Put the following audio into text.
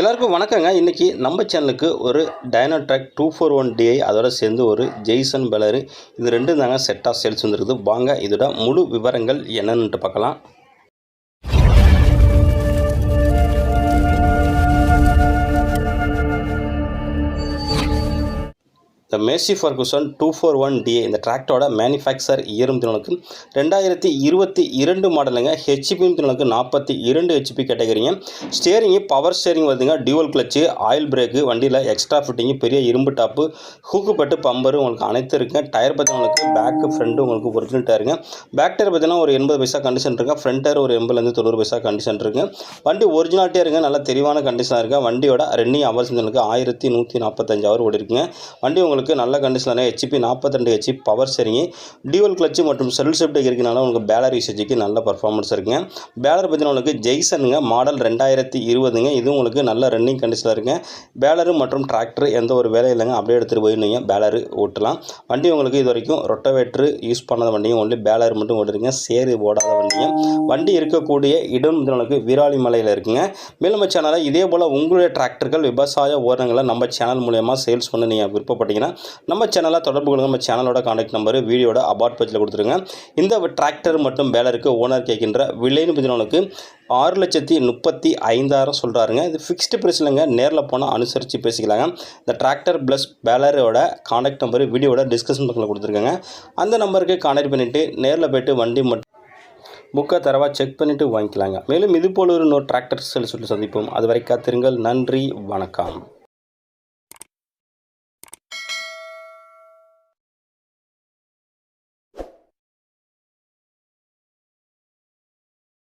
எல்லாருக்கும் வணக்கங்க. இன்றைக்கி நம்ம சேனலுக்கு ஒரு Dynatrack two four one DI அதோட சேர்ந்து ஒரு ஜெய்சன் பெலரு இது ரெண்டும் தாங்க செட் ஆஃப் சேல்ஸ் வந்துருக்குது. வாங்க இதோட முழு விவரங்கள் என்னென்னுட்டு பார்க்கலாம். இந்த Massey Ferguson two four one DA இந்த டிராக்டரோட மேனுஃபேக்சர் இயரும் திறனுக்கு ரெண்டாயிரத்தி இருபத்தி இரண்டு மாடலுங்க ஹெச்பியும் திறனுக்கு நாற்பத்தி இரண்டு ஹெச்பி கேட்டகரிங்க ஸ்டேரிங்கு பவர் ஸ்டேரிங் வருதுங்க. டியூவல் கிளச்சு ஆயில் பிரேக்கு வண்டியில் எக்ஸ்ட்ரா ஃபிட்டிங்கு பெரிய இரும்பு டாப்பு ஹூக்கு பட்டு பம்பரு உங்களுக்கு அனைத்து இருக்குங்க டயர் பார்த்தீங்கன்னா பேக்கு ஃப்ரண்ட்டு உங்களுக்கு ஒரிஜினல் டயருங்க பேக் டயர் பார்த்தீங்கன்னா ஒரு எண்பது பைசா கண்டிஷன் இருக்குங்க ஃப்ரண்ட் டயர் ஒரு எண்பதுலேருந்து தொண்ணூறு பைசா கண்டிஷன் இருக்குங்க வண்டி ஒரிஜினாலிட்டியாக இருங்க நல்லா தெளிவான கண்டிஷனாக இருக்குங்க வண்டியோட ரன்னிங் அவர்ஸ் உங்களுக்கு ஆயிரத்தி நூற்றி நாற்பத்தஞ்சு அவர் ஓடி இருக்குங்க வண்டி உங்களுக்கு நல்ல கண்டிஷனான ஹெச்பி நாற்பத்திரெண்டு ஹெச்பி பவர் சரிங்க டியூவல் கிளச்சு மற்றும் செல் ஷிஃப்ட் இருக்கனால உங்களுக்கு பேலர் யூசேஜுக்கு நல்ல பர்ஃபார்மன்ஸ் இருக்குங்க. பேலர் பார்த்தீங்கன்னா உங்களுக்கு ஜெய்சனுங்க மாடல் ரெண்டாயிரத்தி இருபதுங்க. இது உங்களுக்கு நல்ல ரன்னிங் கண்டிஷனில் இருக்குங்க. பேலரு மற்றும் டிராக்டர் எந்த ஒரு வேலை இல்லைங்க. அப்படியே எடுத்துகிட்டு போய் நீங்கள் பேலரு ஓட்டலாம். வண்டி உங்களுக்கு இது வரைக்கும் ரொட்டவேட்ரு யூஸ் பண்ணாத வண்டியும் ஒன்லி பேலர் மட்டும் ஓட்டுருங்க சேரு ஓடாத வண்டியும் வண்டி இருக்கக்கூடிய இடம் உங்களுக்கு வீராளி மலையில் இருக்குங்க. மேலும் சேனலை சேனலில் இதே போல் உங்களுடைய டிராக்டர்கள் விவசாய ஓரங்களை நம்ம சேனல் மூலயமா சேல்ஸ் பண்ண நீங்கள் விருப்பப்பட்டீங்கன்னா நம்ம சேனலை தொடர்பு கொள்ளுங்க. நம்ம சேனலோட காண்டாக்ட் நம்பர் வீடியோட அபார்ட் பேஜில் கொடுத்துருங்க. இந்த டிராக்டர் மற்றும் பேலருக்கு ஓனர் கேட்கின்ற விலைன்னு பார்த்தீங்கன்னா ஆறு லட்சத்தி முப்பத்தி ஐந்தாயிரம் சொல்கிறாருங்க இது ஃபிக்ஸ்டு ப்ரைஸ்லங்க நேரில் போனால் அனுசரித்து பேசிக்கலாங்க. இந்த டிராக்டர் ப்ளஸ் பேலரோட காண்டாக்ட் நம்பர் வீடியோட டிஸ்கஷன் பக்கத்தில் கொடுத்துருக்காங்க. அந்த நம்பருக்கு காண்டாக்ட் பண்ணிவிட்டு நேரில் போய்ட்டு வண்டி மட்டும் புக்கை தரவாக செக் பண்ணிவிட்டு வாங்கிக்கலாங்க. மேலும் இது போல ஒரு இன்னொரு டிராக்டர் சொல்லி சொல்லி சந்திப்போம். அது வரை காத்திருங்கள். நன்றி. வணக்கம்.